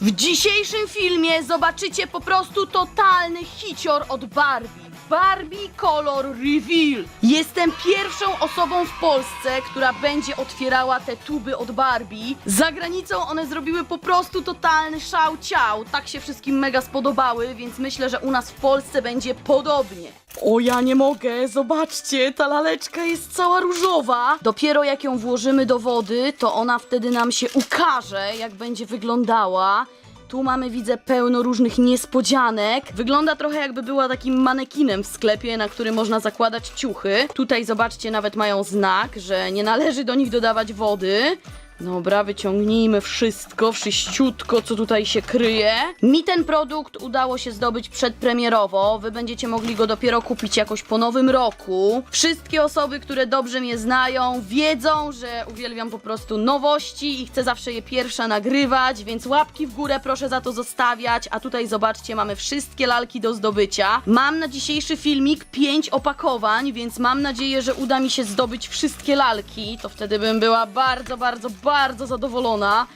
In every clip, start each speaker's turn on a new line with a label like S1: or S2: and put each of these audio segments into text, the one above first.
S1: W dzisiejszym filmie zobaczycie po prostu totalny hicior od Barbie. Barbie Color Reveal. Jestem pierwszą osobą w Polsce, która będzie otwierała te tuby od Barbie. Za granicą one zrobiły po prostu totalny szał ciał. Tak się wszystkim mega spodobały, więc myślę, że u nas w Polsce będzie podobnie. O, ja nie mogę, zobaczcie, ta laleczka jest cała różowa. Dopiero jak ją włożymy do wody, to ona wtedy nam się ukaże, jak będzie wyglądała. Tu mamy, widzę, pełno różnych niespodzianek. Wygląda trochę jakby była takim manekinem w sklepie, na który można zakładać ciuchy. Tutaj, zobaczcie, nawet mają znak, że nie należy do nich dodawać wody. Dobra, wyciągnijmy wszystko, wszyściutko, co tutaj się kryje. Mi ten produkt udało się zdobyć przedpremierowo. Wy będziecie mogli go dopiero kupić jakoś po nowym roku. Wszystkie osoby, które dobrze mnie znają, wiedzą, że uwielbiam po prostu nowości i chcę zawsze je pierwsza nagrywać, więc łapki w górę proszę za to zostawiać. A tutaj zobaczcie, mamy wszystkie lalki do zdobycia. Mam na dzisiejszy filmik 5 opakowań, więc mam nadzieję, że uda mi się zdobyć wszystkie lalki. To wtedy bym była bardzo, bardzo, bardzo zadowolona.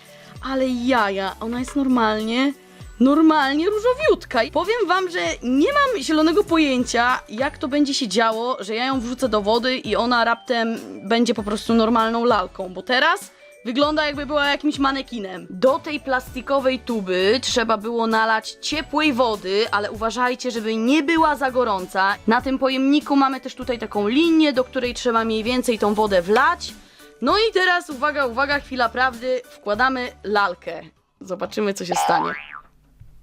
S1: Ale jaja, ona jest normalnie, normalnie różowiutka. I powiem wam, że nie mam zielonego pojęcia, jak to będzie się działo, że ja ją wrzucę do wody i ona raptem będzie po prostu normalną lalką, bo teraz wygląda jakby była jakimś manekinem. Do tej plastikowej tuby trzeba było nalać ciepłej wody, ale uważajcie, żeby nie była za gorąca. Na tym pojemniku mamy też tutaj taką linię, do której trzeba mniej więcej tą wodę wlać. No i teraz uwaga, uwaga, chwila prawdy, wkładamy lalkę. Zobaczymy, co się stanie.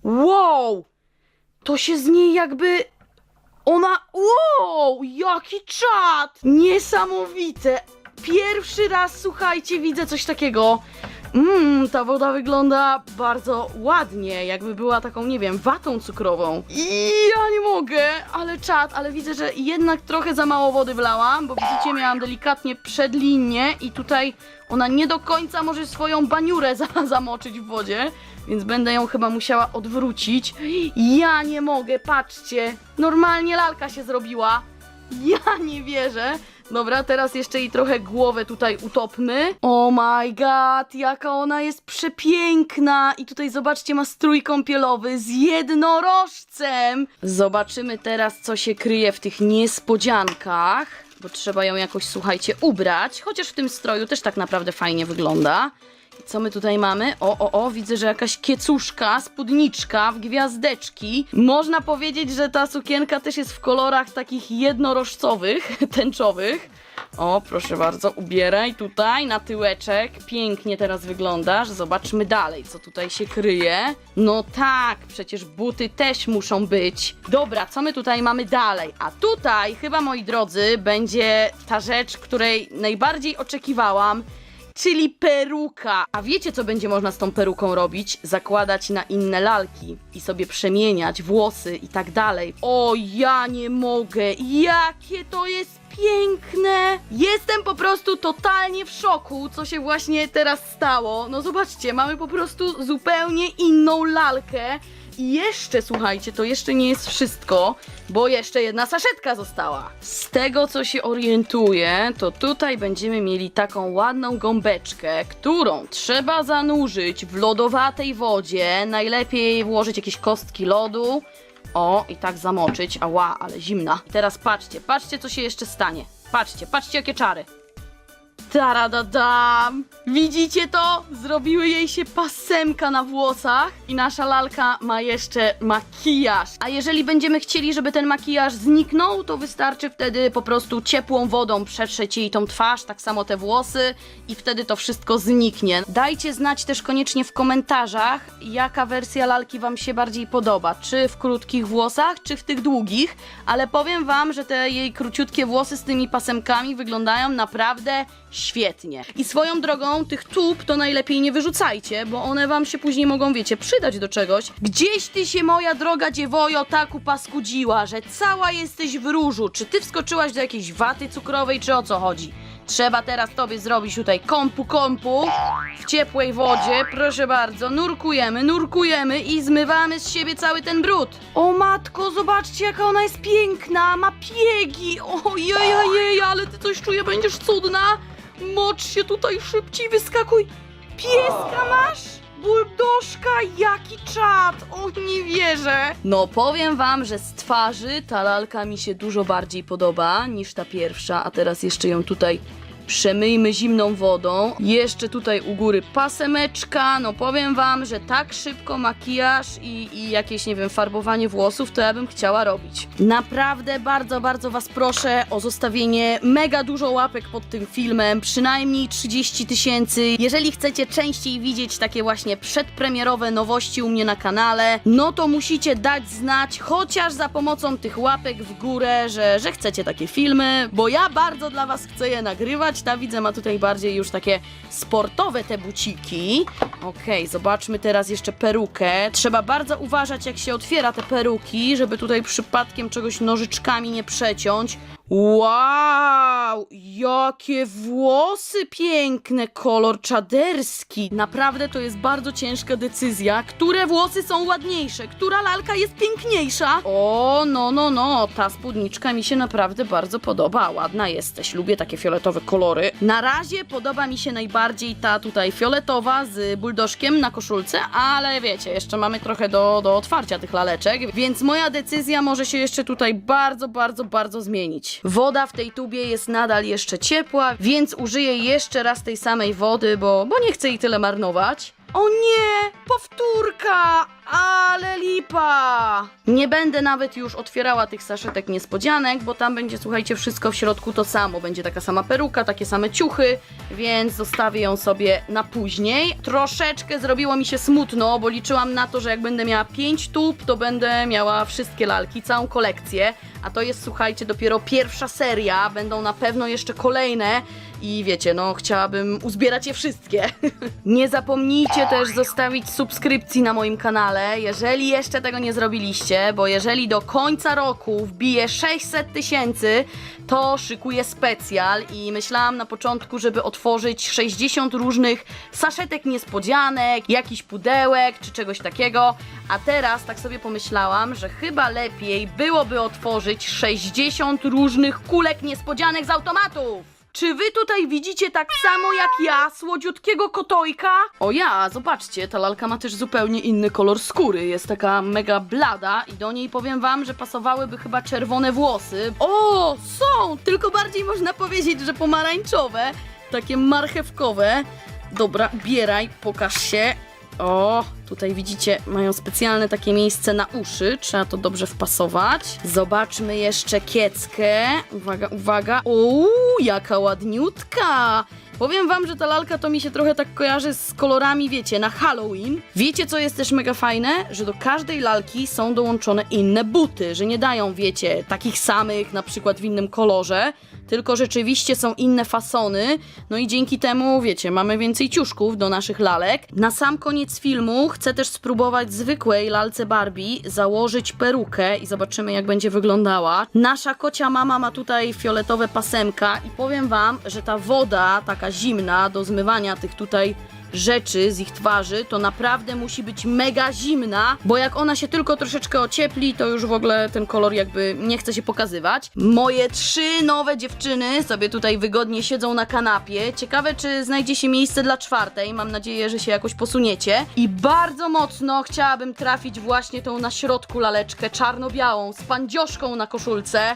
S1: Wow! To się z niej jakby. Ona. Wow! Jaki czad! Niesamowite! Pierwszy raz, słuchajcie, widzę coś takiego. Mmm, ta woda wygląda bardzo ładnie, jakby była taką, nie wiem, watą cukrową. I ja nie mogę, ale czad, ale widzę, że jednak trochę za mało wody wlałam, bo widzicie, miałam delikatnie przed linię i tutaj ona nie do końca może swoją baniurę za zamoczyć w wodzie, więc będę ją chyba musiała odwrócić. Ja nie mogę, patrzcie, normalnie lalka się zrobiła. Ja nie wierzę. Dobra, teraz jeszcze jej trochę głowę tutaj utopmy. Oh my god, jaka ona jest przepiękna! I tutaj zobaczcie, ma strój kąpielowy z jednorożcem. Zobaczymy teraz, co się kryje w tych niespodziankach. Bo trzeba ją jakoś, słuchajcie, ubrać. Chociaż w tym stroju też tak naprawdę fajnie wygląda. Co my tutaj mamy? O, o, o, widzę, że jakaś kiecuszka, spódniczka w gwiazdeczki. Można powiedzieć, że ta sukienka też jest w kolorach takich jednorożcowych, tęczowych. O, proszę bardzo, ubieraj tutaj na tyłeczek. Pięknie teraz wyglądasz. Zobaczmy dalej, co tutaj się kryje. No tak, przecież buty też muszą być. Dobra, co my tutaj mamy dalej? A tutaj, chyba moi drodzy, będzie ta rzecz, której najbardziej oczekiwałam. Czyli peruka. A wiecie, co będzie można z tą peruką robić? Zakładać na inne lalki i sobie przemieniać włosy i tak dalej. O, ja nie mogę. Jakie to jest piękne! Jestem po prostu totalnie w szoku, co się właśnie teraz stało. No zobaczcie, mamy po prostu zupełnie inną lalkę. I jeszcze, słuchajcie, to jeszcze nie jest wszystko, bo jeszcze jedna saszetka została. Z tego, co się orientuję, to tutaj będziemy mieli taką ładną gąbeczkę, którą trzeba zanurzyć w lodowatej wodzie. Najlepiej włożyć jakieś kostki lodu. O, i tak zamoczyć. Ała, ale zimna. I teraz patrzcie, patrzcie, co się jeszcze stanie. Patrzcie, patrzcie, jakie czary. Taradadam! Widzicie to? Zrobiły jej się pasemka na włosach i nasza lalka ma jeszcze makijaż. A jeżeli będziemy chcieli, żeby ten makijaż zniknął, to wystarczy wtedy po prostu ciepłą wodą przetrzeć jej tą twarz, tak samo te włosy i wtedy to wszystko zniknie. Dajcie znać też koniecznie w komentarzach, jaka wersja lalki wam się bardziej podoba. Czy w krótkich włosach, czy w tych długich, ale powiem wam, że te jej króciutkie włosy z tymi pasemkami wyglądają naprawdę świetnie. I swoją drogą tych tub to najlepiej nie wyrzucajcie, bo one wam się później mogą, wiecie, przydać do czegoś. Gdzieś ty się, moja droga dziewojo, tak upaskudziła, że cała jesteś w różu. Czy ty wskoczyłaś do jakiejś waty cukrowej, czy o co chodzi? Trzeba teraz tobie zrobić tutaj kompu kompu w ciepłej wodzie, proszę bardzo, nurkujemy, nurkujemy i zmywamy z siebie cały ten brud. O matko, zobaczcie jaka ona jest piękna, ma piegi, ojej, ale ty coś czuję, będziesz cudna. Mocz się tutaj szybciej, wyskakuj. Pieska masz? buldożka, jaki czad! O, nie wierzę! No, powiem wam, że z twarzy ta lalka mi się dużo bardziej podoba niż ta pierwsza, a teraz jeszcze ją tutaj przemyjmy zimną wodą. Jeszcze tutaj u góry pasemeczka. No powiem wam, że tak szybko makijaż i, i jakieś, nie wiem, farbowanie włosów to ja bym chciała robić. Naprawdę bardzo, bardzo was proszę o zostawienie mega dużo łapek pod tym filmem, przynajmniej 30 tysięcy. Jeżeli chcecie częściej widzieć takie właśnie przedpremierowe nowości u mnie na kanale, no to musicie dać znać chociaż za pomocą tych łapek w górę, że, że chcecie takie filmy, bo ja bardzo dla was chcę je nagrywać. Ta widzę ma tutaj bardziej już takie sportowe te buciki. Okej, zobaczmy teraz jeszcze perukę. Trzeba bardzo uważać jak się otwiera te peruki, żeby tutaj przypadkiem czegoś nożyczkami nie przeciąć. Wow, jakie włosy piękne, kolor czaderski. Naprawdę to jest bardzo ciężka decyzja, które włosy są ładniejsze, która lalka jest piękniejsza. O, no, no, no, ta spódniczka mi się naprawdę bardzo podoba. Ładna jesteś, lubię takie fioletowe kolory. Na razie podoba mi się najbardziej ta tutaj fioletowa z buldożkiem na koszulce, ale wiecie, jeszcze mamy trochę do, do otwarcia tych laleczek, więc moja decyzja może się jeszcze tutaj bardzo, bardzo, bardzo zmienić. Woda w tej tubie jest nadal jeszcze ciepła, więc użyję jeszcze raz tej samej wody, bo, bo nie chcę jej tyle marnować. O nie! Powtórka! Ale lipa! Nie będę nawet już otwierała tych saszetek niespodzianek, bo tam będzie, słuchajcie, wszystko w środku to samo. Będzie taka sama peruka, takie same ciuchy, więc zostawię ją sobie na później. Troszeczkę zrobiło mi się smutno, bo liczyłam na to, że jak będę miała 5 tub, to będę miała wszystkie lalki, całą kolekcję. A to jest, słuchajcie, dopiero pierwsza seria, będą na pewno jeszcze kolejne. I wiecie, no chciałabym uzbierać je wszystkie. nie zapomnijcie też zostawić subskrypcji na moim kanale, jeżeli jeszcze tego nie zrobiliście, bo jeżeli do końca roku wbije 600 tysięcy, to szykuję specjal i myślałam na początku, żeby otworzyć 60 różnych saszetek niespodzianek, jakiś pudełek czy czegoś takiego, a teraz tak sobie pomyślałam, że chyba lepiej byłoby otworzyć 60 różnych kulek niespodzianek z automatów. Czy wy tutaj widzicie tak samo jak ja słodziutkiego kotojka? O ja, zobaczcie, ta lalka ma też zupełnie inny kolor skóry. Jest taka mega blada i do niej powiem wam, że pasowałyby chyba czerwone włosy. O, są! Tylko bardziej można powiedzieć, że pomarańczowe. Takie marchewkowe. Dobra, bieraj, pokaż się. O, tutaj widzicie, mają specjalne takie miejsce na uszy. Trzeba to dobrze wpasować. Zobaczmy jeszcze kieckę. Uwaga, uwaga. Uuu, jaka ładniutka. Powiem wam, że ta lalka to mi się trochę tak kojarzy z kolorami, wiecie, na Halloween. Wiecie, co jest też mega fajne? Że do każdej lalki są dołączone inne buty, że nie dają, wiecie, takich samych, na przykład w innym kolorze, tylko rzeczywiście są inne fasony. No i dzięki temu, wiecie, mamy więcej ciuszków do naszych lalek. Na sam koniec filmu chcę też spróbować zwykłej lalce Barbie założyć perukę i zobaczymy, jak będzie wyglądała. Nasza kocia mama ma tutaj fioletowe pasemka i powiem wam, że ta woda, taka zimna do zmywania tych tutaj rzeczy z ich twarzy, to naprawdę musi być mega zimna, bo jak ona się tylko troszeczkę ociepli, to już w ogóle ten kolor jakby nie chce się pokazywać. Moje trzy nowe dziewczyny sobie tutaj wygodnie siedzą na kanapie. Ciekawe, czy znajdzie się miejsce dla czwartej. Mam nadzieję, że się jakoś posuniecie. I bardzo mocno chciałabym trafić właśnie tą na środku laleczkę czarno-białą z pandzioszką na koszulce.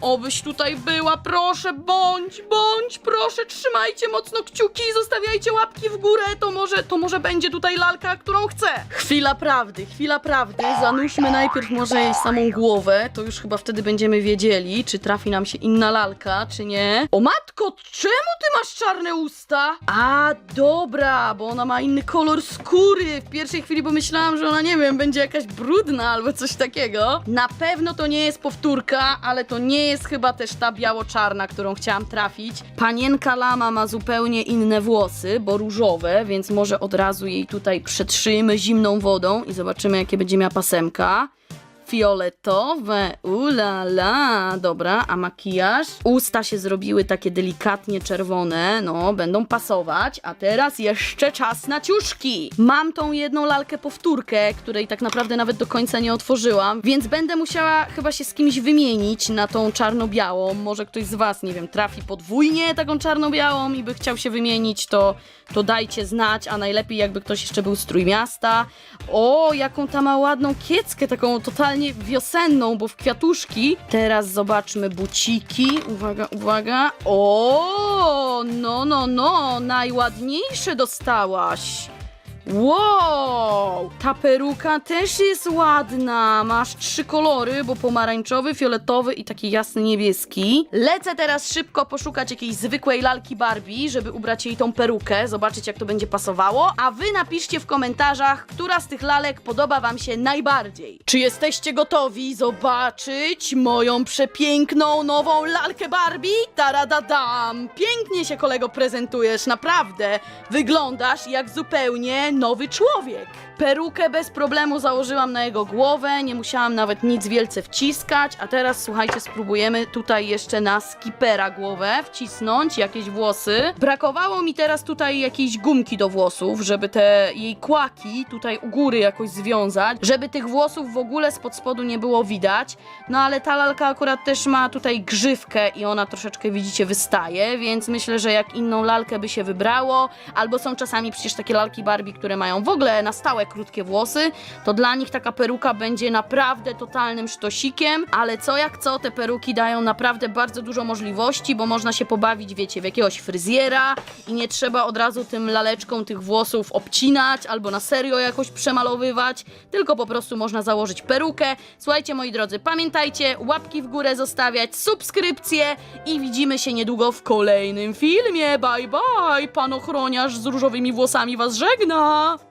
S1: Obyś tutaj była, proszę, bądź, bądź, proszę, trzymajcie mocno kciuki, zostawiajcie łapki w górę, to może, to może będzie tutaj lalka, którą chcę. Chwila prawdy, chwila prawdy, zanurzmy najpierw może jej samą głowę, to już chyba wtedy będziemy wiedzieli, czy trafi nam się inna lalka, czy nie. O matko, czemu ty masz czarne usta? A, dobra, bo ona ma inny kolor skóry. W pierwszej chwili pomyślałam, że ona, nie wiem, będzie jakaś brudna albo coś takiego. Na pewno to nie jest powtórka, ale to nie jest chyba też ta biało-czarna, którą chciałam trafić. Panienka Lama ma zupełnie inne włosy, bo różowe, więc może od razu jej tutaj przetrzyjmy zimną wodą i zobaczymy, jakie będzie miała pasemka. Fioletowe, ulala, dobra, a makijaż? Usta się zrobiły takie delikatnie czerwone, no, będą pasować, a teraz jeszcze czas na ciuszki. Mam tą jedną lalkę powtórkę, której tak naprawdę nawet do końca nie otworzyłam, więc będę musiała chyba się z kimś wymienić na tą czarno-białą, może ktoś z was, nie wiem, trafi podwójnie taką czarno-białą i by chciał się wymienić, to, to dajcie znać, a najlepiej jakby ktoś jeszcze był z Trójmiasta. O, jaką ta ma ładną kieckę, taką totalnie wiosenną, bo w kwiatuszki. Teraz zobaczmy buciki. Uwaga, uwaga. O, no, no, no, najładniejsze dostałaś. Wow! Ta peruka też jest ładna. Masz trzy kolory, bo pomarańczowy, fioletowy i taki jasny niebieski. Lecę teraz szybko poszukać jakiejś zwykłej lalki Barbie, żeby ubrać jej tą perukę, zobaczyć jak to będzie pasowało. A wy napiszcie w komentarzach, która z tych lalek podoba wam się najbardziej. Czy jesteście gotowi zobaczyć moją przepiękną nową lalkę Barbie? Taradadam! Pięknie się kolego prezentujesz, naprawdę. Wyglądasz jak zupełnie nowy człowiek. Perukę bez problemu założyłam na jego głowę, nie musiałam nawet nic wielce wciskać, a teraz słuchajcie, spróbujemy tutaj jeszcze na skipera głowę wcisnąć jakieś włosy. Brakowało mi teraz tutaj jakiejś gumki do włosów, żeby te jej kłaki tutaj u góry jakoś związać, żeby tych włosów w ogóle spod spodu nie było widać. No ale ta lalka akurat też ma tutaj grzywkę i ona troszeczkę widzicie wystaje, więc myślę, że jak inną lalkę by się wybrało, albo są czasami przecież takie lalki Barbie, które mają w ogóle na stałe krótkie włosy, to dla nich taka peruka będzie naprawdę totalnym sztosikiem, ale co jak co, te peruki dają naprawdę bardzo dużo możliwości, bo można się pobawić, wiecie, w jakiegoś fryzjera i nie trzeba od razu tym laleczką tych włosów obcinać albo na serio jakoś przemalowywać, tylko po prostu można założyć perukę. Słuchajcie moi drodzy, pamiętajcie, łapki w górę zostawiać, subskrypcje i widzimy się niedługo w kolejnym filmie. Bye bye, pan ochroniarz z różowymi włosami was żegna! 吗？